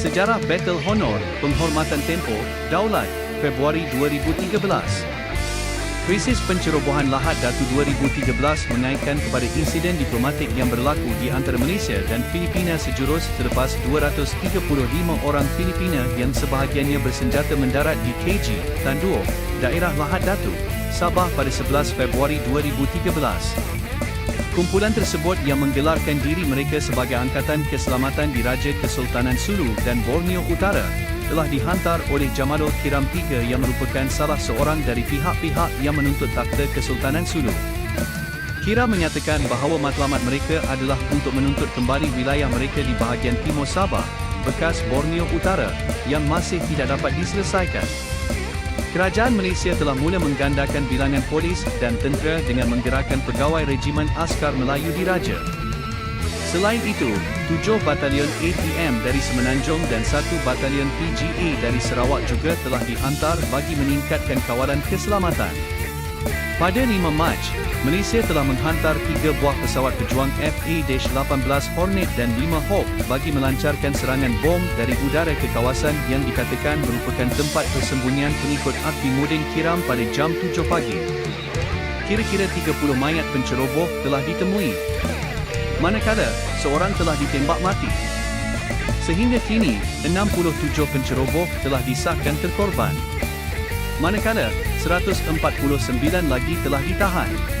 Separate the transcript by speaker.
Speaker 1: Sejarah Battle Honor, Penghormatan Tempo, Daulat, Februari 2013. Krisis pencerobohan lahat Datu 2013 mengaitkan kepada insiden diplomatik yang berlaku di antara Malaysia dan Filipina sejurus selepas 235 orang Filipina yang sebahagiannya bersenjata mendarat di KG, Tanduo, daerah Lahad Datu, Sabah pada 11 Februari 2013. Kumpulan tersebut yang menggelarkan diri mereka sebagai Angkatan Keselamatan Diraja Kesultanan Sulu dan Borneo Utara telah dihantar oleh Jamalul Kiram III yang merupakan salah seorang dari pihak-pihak yang menuntut takhta Kesultanan Sulu. Kira menyatakan bahawa matlamat mereka adalah untuk menuntut kembali wilayah mereka di bahagian timur Sabah, bekas Borneo Utara, yang masih tidak dapat diselesaikan. Kerajaan Malaysia telah mula menggandakan bilangan polis dan tentera dengan menggerakkan pegawai Regimen Askar Melayu Diraja. Selain itu, tujuh batalion ATM dari Semenanjung dan satu batalion PGA dari Sarawak juga telah dihantar bagi meningkatkan kawalan keselamatan. Pada 5 Mac, Malaysia telah menghantar tiga buah pesawat pejuang FA-18 Hornet dan 5 Hawk bagi melancarkan serangan bom dari udara ke kawasan yang dikatakan merupakan tempat persembunyian pengikut api Mudin Kiram pada jam 7 pagi. Kira-kira 30 mayat penceroboh telah ditemui. Manakala, seorang telah ditembak mati. Sehingga kini, 67 penceroboh telah disahkan terkorban. Manakala, 149 lagi telah ditahan.